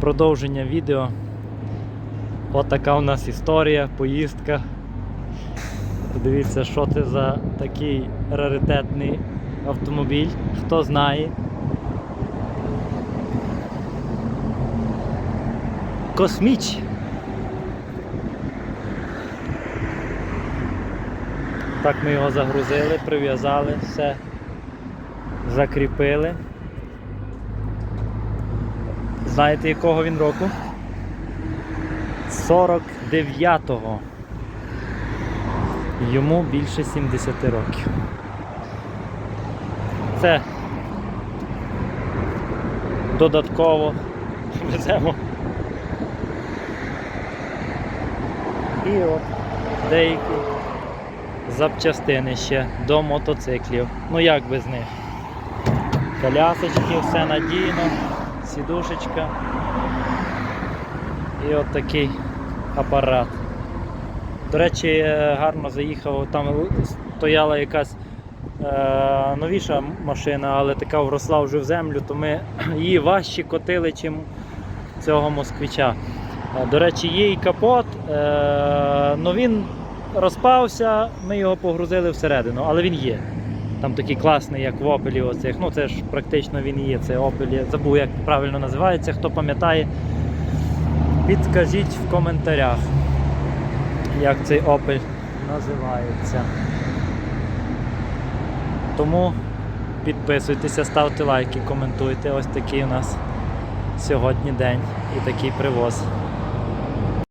продовження відео. От у нас історія, поїздка. Подивіться, що це за такий раритетний автомобіль. Хто знає. Косміч. Так ми його загрузили, прив'язали, все закріпили. Знаєте, якого він року? 49-го. Йому більше 70 років. Це додатково веземо. І от деякі запчастини ще до мотоциклів. Ну як без них? Колясочки, все надійно, сідушечка. І от такий апарат. До речі, гарно заїхав, там стояла якась е, новіша машина, але така вросла вже в землю, то ми її важче котили, чим цього москвича. Е, До речі, і капот, е, ну він розпався, ми його погрузили всередину, але він є. Там такий класний, як в Опелі оцих. Ну це ж практично він є. Це Opel. Забув, як правильно називається. Хто пам'ятає, підкажіть в коментарях, як цей Opel називається. Тому підписуйтеся, ставте лайки, коментуйте. Ось такий у нас сьогодні день і такий привоз.